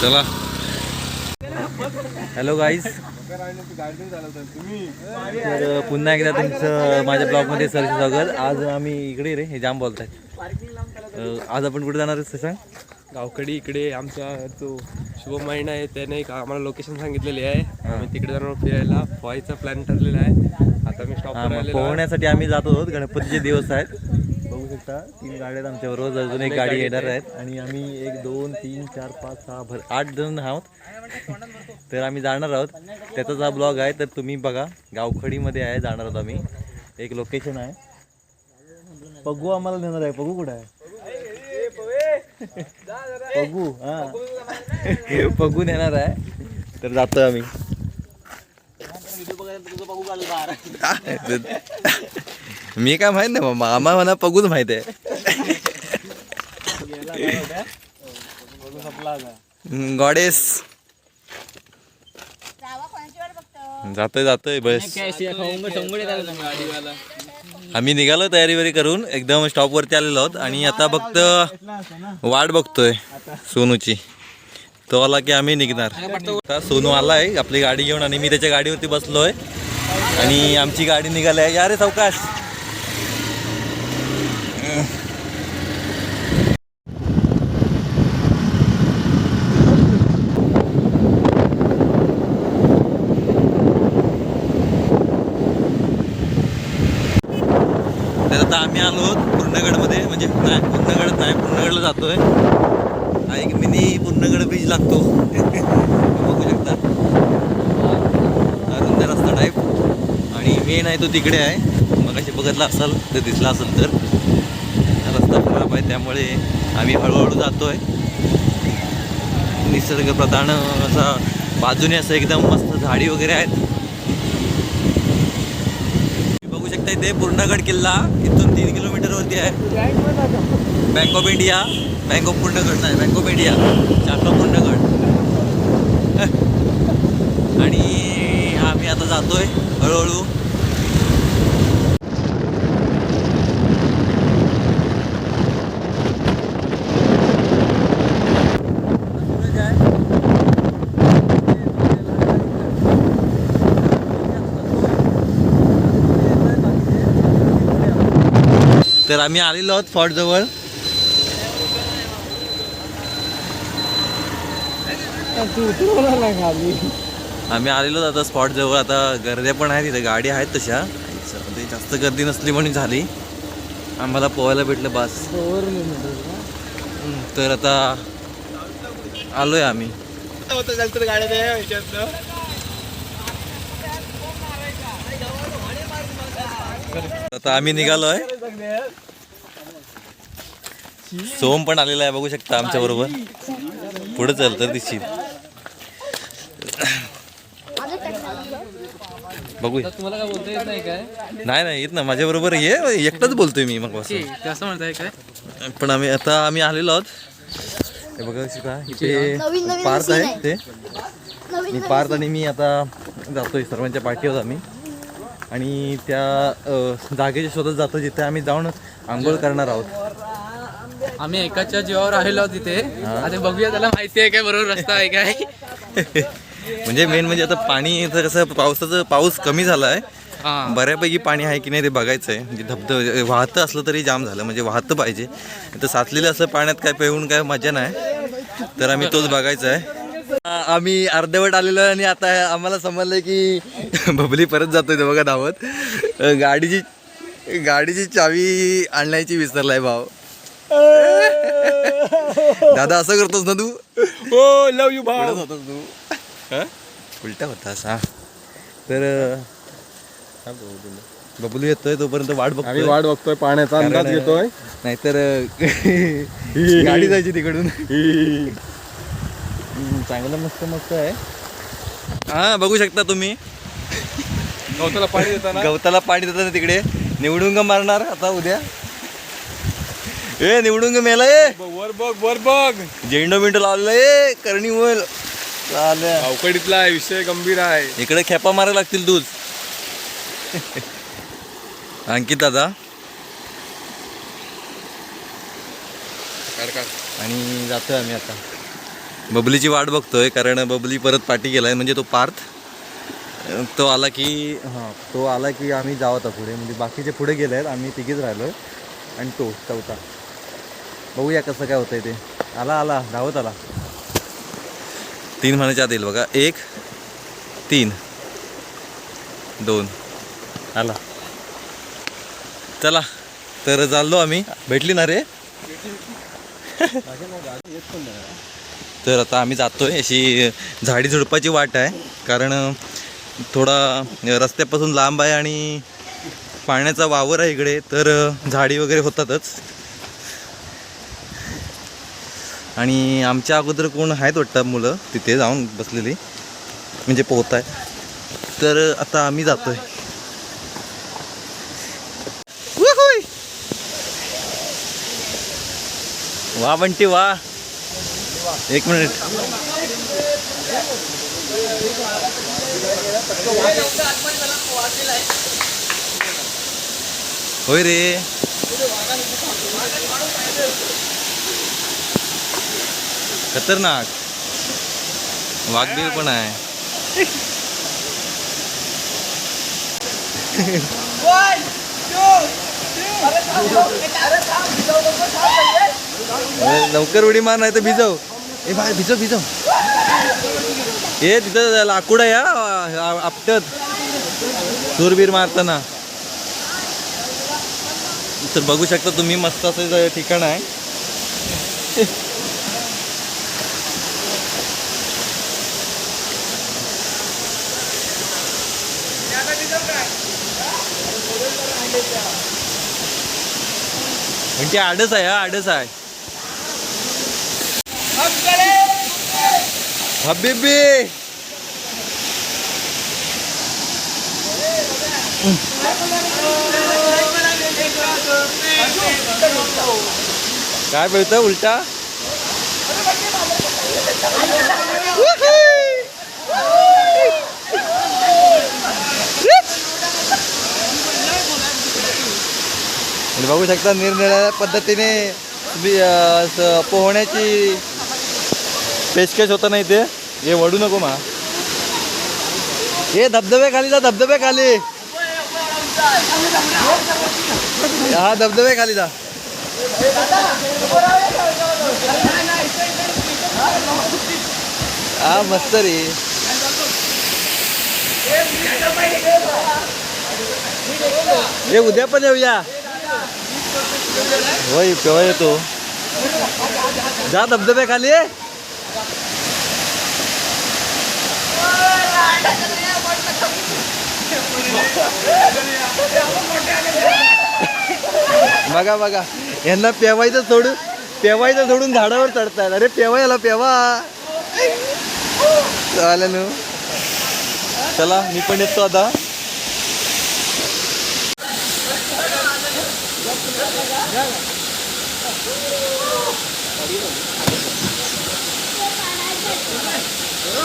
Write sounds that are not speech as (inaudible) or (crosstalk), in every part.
चला. Hello guys तर पुन्हा एकदा तुमचं माझ्या ब्लॉगमध्ये सर स्वागत. आज आम्ही इकडे रे हे जाम बोलताय आज आपण कुठे जाणार सांग गावकडे इकडे आमचा जो शुभ महिना आहे त्याने एक आम्हाला लोकेशन सांगितलेली आहे. आम्ही तिकडे जाणार फिरायला. पोहायचा प्लॅन ठरलेला आहे. आता मी स्टॉप. पोहण्यासाठी आम्ही जात आहोत. गणपतीचे दिवस आहेत. शकता तीन गाड्या आहेत आमच्या बरोबर अजून एक गाडी येणार आहेत. आणि आम्ही एक दोन तीन चार पाच सहा भर आठ जण आहोत. तर आम्ही जाणार आहोत. त्याचाच हा ब्लॉग आहे तर तुम्ही बघा. गावखडीमध्ये आहे जाणार आहोत आम्ही. एक लोकेशन आहे. पगू आम्हाला नेणार आहे. पगू कुठं आहे? पगू हा. पगू नेणार आहे. तर जातोय आम्ही. (laughs) मी काय माहीत नाही मामा आम्हाला मला पगूच माहीत आहे. गॉडेस. जातोय जातोय बस. आम्ही निघालो तयारी वरी करून एकदम स्टॉप वरती आलेलो आहोत. आणि आता फक्त वाट बघतोय सोनूची. तो आला की आम्ही निघणार. आता सोनू आलाय आपली गाडी घेऊन आणि मी त्याच्या गाडीवरती बसलोय. आणि आमची गाडी निघाली आहे. या रे सावकाश तर आता आम्ही आलो आहोत पूर्णगडमध्ये म्हणजे नाही पूर्णगड नाही पूर्णगडला जातोय. हा एक मिनी पूर्णगड बीच लागतो. (laughs) बघू शकता. हा रुंद रस्ता टाईप आणि मेन आहे तो तिकडे आहे. मग अशी बघितला असाल तर दिसला असेल तर. रस्ता खराब आहे त्यामुळे आम्ही हळूहळू जातोय. निसर्ग प्रधान असा बाजूने असं एकदम मस्त झाडी वगैरे आहेत. तुम्ही इथे पूर्णगड किल्ला इथून तीन किलोमीटरवरती आहे. Bank of India bank of Purnagad नाही बँक ऑफ इंडिया चाटो पूर्णगड. (laughs) आणि आम्ही आता जातोय हळूहळू. तर आम्ही आलेलो आहोत फॉर्ट आम्ही आलेलो आता स्पॉट जवळ आता गर्द्या पण आहेत तिथे गाडी आहेत तशा. ते जास्त गर्दी नसली म्हणून झाली. आम्हाला पोहायला भेटलं बस. तर आता आलोय आम्ही. आता आम्ही निघालोय. सोम पण आलेला आहे बघू शकता आमच्या बरोबर. पुढे चल तर दिसशील बघू तुम्हाला काय बोलता येत नाही काय? नाही नाही येत ना. माझ्या बरोबर ये. एकटाच बोलतोय मी मग असं. म्हणताय काय? पण आम्ही आता आम्ही आलेलो आहोत. हे बघा इथे पार्थ आहे ते. मी पार्थ आणि मी आता जातोय सर्वांच्या पाठीवर आम्ही. आणि त्या जागेच्या शोधात जातो जिथे आम्ही जाऊन आंघोळ करणार आहोत. आम्ही एकाच्या जीवावर राहिलो तिथे. आता बघूया त्याला माहिती आहे काय बरोबर रस्ता आहे काय. (laughs) म्हणजे मेन म्हणजे आता पाणी कसं पावसाचं पाऊस कमी झाला आहे हा. बऱ्यापैकी पाणी आहे की नाही ते बघायचं आहे म्हणजे धबधब वाहतं असलं तरी जाम झालं म्हणजे वाहतं पाहिजे. तर साचलेलं असं पाण्यात काय पेऊन काय मजा नाही. तर आम्ही तोच बघायचा आहे आम्ही अर्धवट आलेलो आणि आता आम्हाला समजलं की बबली परत जातोय ते बघा धावत. गाडीची गाडीची चावी आणण्याची विसरलाय भाव. दादा असं करतोस ना तू? हो लव यू उलट होतास तू. हं? उलटा होतास हा. तर बबलू येतोय तोपर्यंत वाट बघतोय. वाट बघतोय पाण्याचा अंदाज घेतोय. नाहीतर (laughs) गाडी जायची तिकडून. (laughs) चांगलं मस्त मस्त आहे. हा बघू शकता तुम्ही. गवताला पाणी देताना. गवताला पाणी देताना तिकडे निवडुंग मारणार आता उद्या. ए निवडुंग मेला ए. वर बघ वर बघ. झेंडो बिंडो लावलेला ए करणी होईल. अवकडीतला आहे विषय गंभीर आहे. इकडे खेपा मारायला लागतील दूध. अंकित दादा. आणि जातोय आम्ही आता. बबलीची वाट बघतोय कारण बबली परत पाठी गेलाय म्हणजे तो पार्थ. तो आला की हां तो आला की आम्ही जाऊ आता पुढे. म्हणजे बाकीचे पुढे गेले आहेत आम्ही तिघेच राहिलो आणि तो चौथा. बघूया कसं काय होतंय ते. आला आला. धावत आला. तीन महिन्याच्या आत येईल बघा. एक तीन दोन. आला. चला तर चाललो आम्ही. भेटली ना रे? (laughs) तर आता आम्ही जातोय. अशी झाडी झुडपाची वाट आहे. कारण थोडा रस्त्यापासून लांब आहे आणि पाण्याचा वावर आहे इकडे. तर झाडी वगैरे होतातच. आणि आमच्या अगोदर कोण आहेत वाटतं मुलं? तिथे जाऊन बसलेली. म्हणजे पोहत आहे. तर आता आम्ही जातोय. Woohoo! वा बंटी वा. एक मिनिट होय रे खतरनाक वाघबीर पण आहे लवकर उडी मार नाही तर भिजव ए बाय भिजव भिजव. ए तिथं लाकूड आहे या आपटत. सूरबीर मारताना. तर बघू शकता तुम्ही मस्त असं ठिकाण आहे. म्हणजे आडस आहे हा आडस आहे. हबीबी काय बोलतं उलटा? बघू शकता निरनिराळ्या पद्धतीने पोहण्याची पेशकश होतं नाही ते. हे वडू नको मा. हे धबधबे खाली जा धबधबे खाली. हा धबधबे खाली जा. हा मस्त रे. हे उद्या पण येऊया. होय केव्हा येतो? जा धबधबे खाली. बघा बघा. यांना पेवायचं सोडून पेवायचं सोडून झाडावर चढतात अरे पेवा याला पेवा. आलं न हो. चला मी पण येतो आता.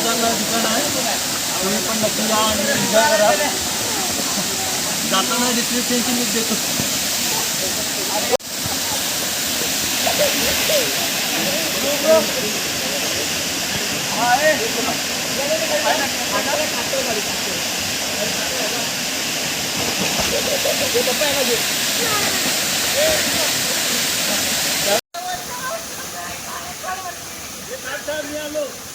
दुकानदार दुकान आहे तुम्ही पण नक्की या आणि पूजा करा जाताना रिक्वेस्ट त्यांची मी देतो Yeah, look.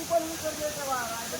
ઉપર ઉપર જતા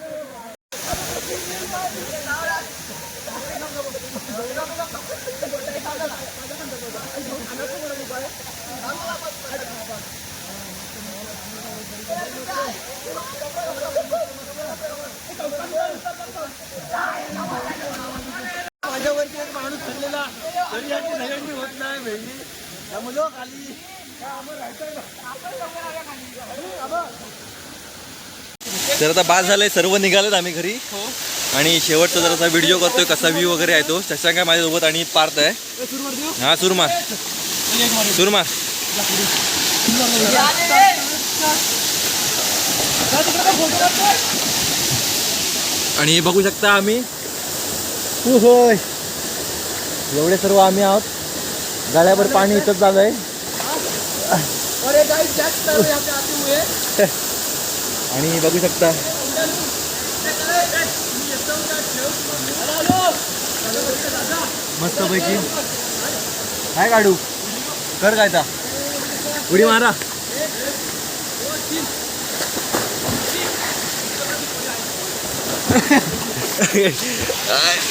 माझ्यावरती एक माणूस ठरलेला तरी यांची सगळ्यांची होत नाही भेंडी. त्यामुळं खाली. तर आता बाद झालंय सर्व निघालेत आम्ही घरी. आणि शेवटचा जरासा व्हिडिओ करतोय कसा व्ह्यू वगैरे आहे तो. शशांक आहे माझ्यासोबत आणि पार्थ आहे. हा सुरमार सुरमार आणि हे बघू शकता आम्ही. होय. एवढे सर्व आम्ही आहोत. गाड्यावर पाणी इथंच झालं आहे आणि बघू शकता. मस्त पैकी काय काढू कर काय ता? उडी मारा.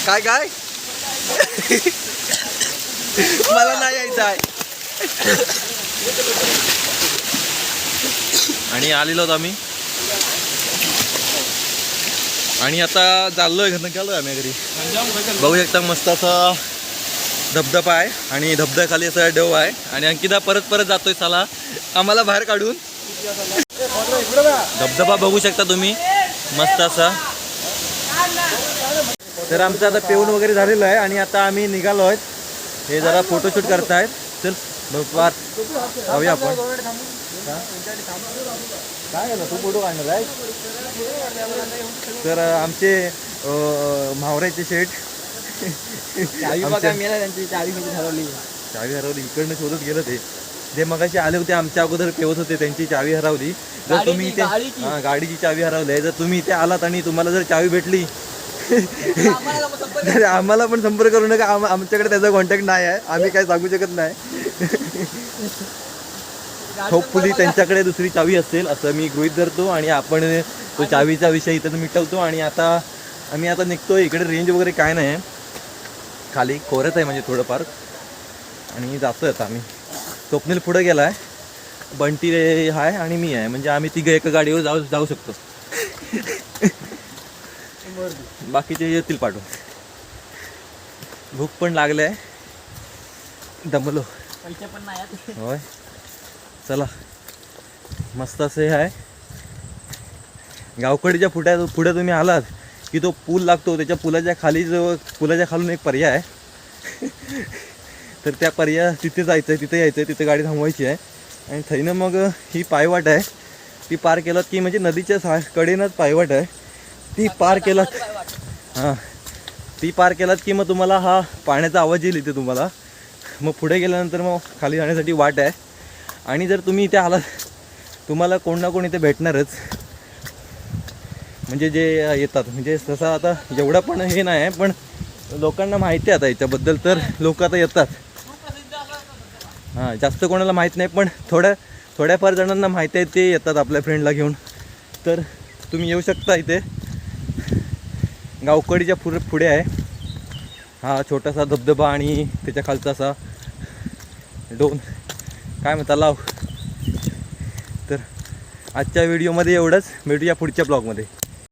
काय काय? मला नाही यायचं आहे. आणि आलेलो आहोत आम्ही. आणि आता चाललोय घरनं गेलोय आम्ही घरी. बघू शकता मस्त असा धबधबा आहे आणि धबधब्याखाली असा डव आहे. आणि अंकिता परत परत जातोय साला. आम्हाला बाहेर काढून. धबधबा बघू शकता तुम्ही. मस्त असा. तर आमचं आता पेऊन वगैरे झालेलं आहे आणि आता आम्ही निघालो आहेत. हे जरा फोटोशूट करतायत. चल बघ जाऊया आपण? काय झालं? तू फोटो काढणार आहे तर आमचे म्हावऱ्याचे शेठ. त्यांची चावी किती ठरवली चावी हरवली. इकडनं शोधत गेलं ते. जे मगाशी आले होते आमच्या अगोदर पेवत होते त्यांची चावी हरवली. जर तुम्ही इथे गाडीची. गाडीची चावी हरवली आहे. जर तुम्ही इथे आलात आणि तुम्हाला जर चावी भेटली अरे आम्हाला पण संपर्क करू नका. आम- आमच्याकडे त्याचा कॉन्टॅक्ट नाही आहे. आम्ही काय सांगू शकत नाही. होपफुली त्यांच्याकडे दुसरी चावी असेल असं मी गृहित धरतो आणि आपण तो चावीचा विषय इथं मिटवतो. आणि आता आम्ही आता निघतो इकडे रेंज वगैरे काय नाही. आहे खाली खोरत आहे म्हणजे थोडंफार. आणि जातो आता आम्ही. स्वप्नील पुढे गेला आहे बंटी आहे आणि मी आहे. म्हणजे आम्ही तिघं एका गाडीवर जाऊ जाऊ शकतो. बाकीचे येतील पाठवून. भूक पण लागले आहे. दमलो. पैसे पण नाही होय. चला. मस्त असं हे आहे. गावकडीच्या फुट्या पुढे तुम्ही आलात की तो पूल लागतो त्याच्या पुलाच्या खाली जो पुलाच्या खालून एक पर्याय आहे. तर त्या पर्याय तिथे जायचं आहे तिथे यायचं आहे तिथे गाडी थांबवायची आहे. आणि थैनं मग ही पायवाट आहे. ती पार केलात की म्हणजे नदीच्या सा कडेनंच पायवाट आहे. ती पार केलात हां. ती पार केलात की मग तुम्हाला हा पाण्याचा आवाज येईल इथे तुम्हाला. मग पुढे गेल्यानंतर मग खाली जाण्यासाठी वाट आहे. आणि जर तुम्ही इथे आलात तुम्हाला कोण ना कोण इथे भेटणारच. म्हणजे जे येतात म्हणजे तसं आता एवढं पण हे नाही आहे पण लोकांना माहिती आहे आता याच्याबद्दल तर लोक आता येतात. हां जास्त कोणाला माहीत नाही पण थोड्या थोड्याफार जणांना माहिती आहे ते येतात आपल्या फ्रेंडला घेऊन. तर तुम्ही येऊ शकता इथे. गावकडीच्या पुढे पुढे आहे. हा छोटासा धबधबा आणि त्याच्या खालचा असा डोन काय म्हणता लाव. तर आजच्या व्हिडिओमध्ये एवढंच. भेटूया पुढच्या ब्लॉगमध्ये